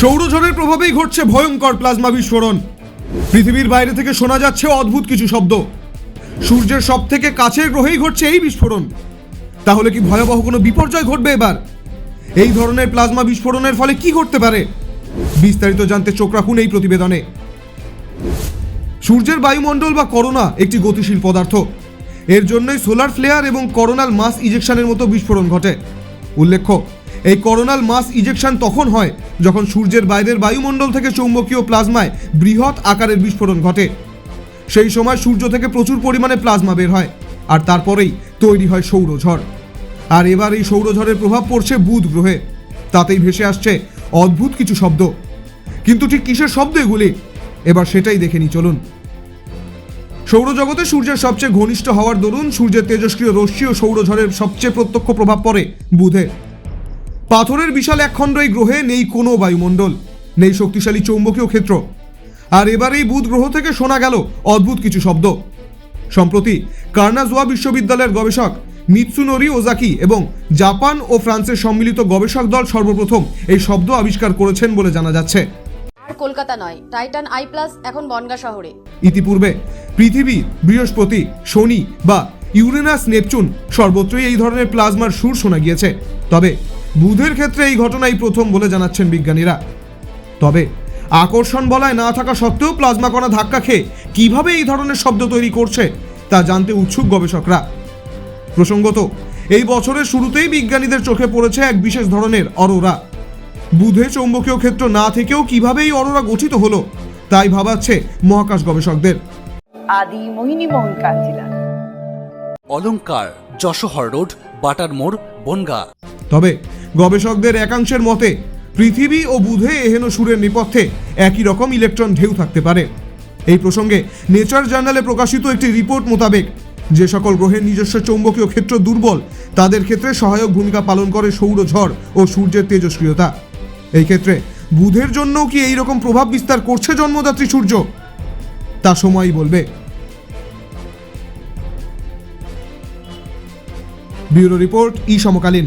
সৌরঝড়ের প্রভাবেই ঘটছে ভয়ঙ্কর প্লাজমা বিস্ফোরণ। পৃথিবীর বাইরে থেকে শোনা যাচ্ছে অদ্ভুত কিছু শব্দ। সূর্যের সব থেকে কাছের গ্রহেই ঘটছে এই বিস্ফোরণ। তাহলে কি ভয়াবহ কোনো বিপর্যয় ঘটবে এবার? এই ধরনের প্লাজমা বিস্ফোরণের ফলে কি ঘটতে পারে? বিস্তারিত জানতে চোখ রাখুন এই প্রতিবেদনে। সূর্যের বায়ুমণ্ডল বা করোনা একটি গতিশীল পদার্থ। এর জন্যই সোলার ফ্লেয়ার এবং করোনাল মাস ইজেকশনের মতো বিস্ফোরণ ঘটে। উল্লেখ্য এই করোনাল মাস ইজেকশন তখন হয়, যখন সূর্যের বাইরের বায়ুমণ্ডল থেকে চৌম্বকীয় প্লাজমায় বৃহৎ আকারের বিস্ফোরণ ঘটে। সেই সময় সূর্য থেকে প্রচুর পরিমাণে প্লাজমা বের হয়, আর তারপরেই তৈরি হয় সৌরঝড় আর এবার এই সৌরঝড়ের প্রভাব পড়ছে বুধ গ্রহে। তাতেই ভেসে আসছে অদ্ভুত কিছু শব্দ। কিন্তু ঠিক কিসের শব্দ এগুলি? এবার সেটাই দেখে নি চলুন। সৌরজগতে সূর্যের সবচেয়ে ঘনিষ্ঠ হওয়ার দরুন সূর্যের তেজস্ক্রিয় রশ্মি ও সৌরঝড়ের সবচেয়ে প্রত্যক্ষ প্রভাব পড়ে বুধে। পাথরের বিশাল একখণ্ড এই গ্রহে নেই কোনো বায়ুমণ্ডল নেই শক্তিশালী চৌম্বকীয় ক্ষেত্র। আর এবার এই বুধ গ্রহ থেকে শোনা গেল অদ্ভুত কিছু শব্দ। সম্প্রতি কার্নাজোয়া বিশ্ববিদ্যালয়ের গবেষক মিৎসুনোরি ওজাকি এবং জাপান ও ফ্রান্সের সম্মিলিত গবেষক দল সর্বপ্রথম এই শব্দ আবিষ্কার করেছেন বলে জানা যাচ্ছে। আর কলকাতা নয় টাইটান আই প্লাস এখন বনগা শহরে। ইতিপূর্বে পৃথিবী বৃহস্পতি শনি বা ইউরেনাস নেপচুন সর্বত্রই এই ধরনের প্লাজমার সুর শোনা গিয়েছে। তবে বুধের ক্ষেত্রে এই ঘটনাই প্রথম বলে জানাচ্ছেন বিজ্ঞানীরা। তবে আকর্ষণ বলায় না থাকা সত্ত্বেও প্লাজমা কণা ধাক্কা খেয়ে কীভাবে এই ধরনের শব্দ তৈরি করছে তা জানতে উৎসুক গবেষকরা। প্রসঙ্গত এই বছরের শুরুতেই বিজ্ঞানীদের চোখে পড়েছে এক বিশেষ ধরনের অরোরা। বুধে চৌম্বকীয় ক্ষেত্র না থেকেও কীভাবে এই অরোরা গঠিত হলো তাই ভাবাচ্ছে মহাকাশ গবেষকদের। আদি মোহিনী মোহন অলংকার যশোহর রোড বাটার মোড় বনগা। তবে গবেষকদের একাংশের মতে, পৃথিবী ও বুধে এহেন সুরের নেপথ্যে একই রকম ইলেকট্রন ঢেউ থাকতে পারে। এই প্রসঙ্গে নেচার জার্নালে প্রকাশিত একটি রিপোর্ট মোতাবেক, যে সকল গ্রহের নিজস্ব চৌম্বকীয় ক্ষেত্র দুর্বল, তাদের ক্ষেত্রে সহায়ক ভূমিকা পালন করে সৌরঝড় ও সূর্যের তেজস্ক্রিয়তা। এই ক্ষেত্রে বুধের জন্যও কি এই রকম প্রভাব বিস্তার করছে জন্মদাত্রী সূর্য? তা সময়ই বলবে। ব্যুরো রিপোর্ট ই সমকালীন।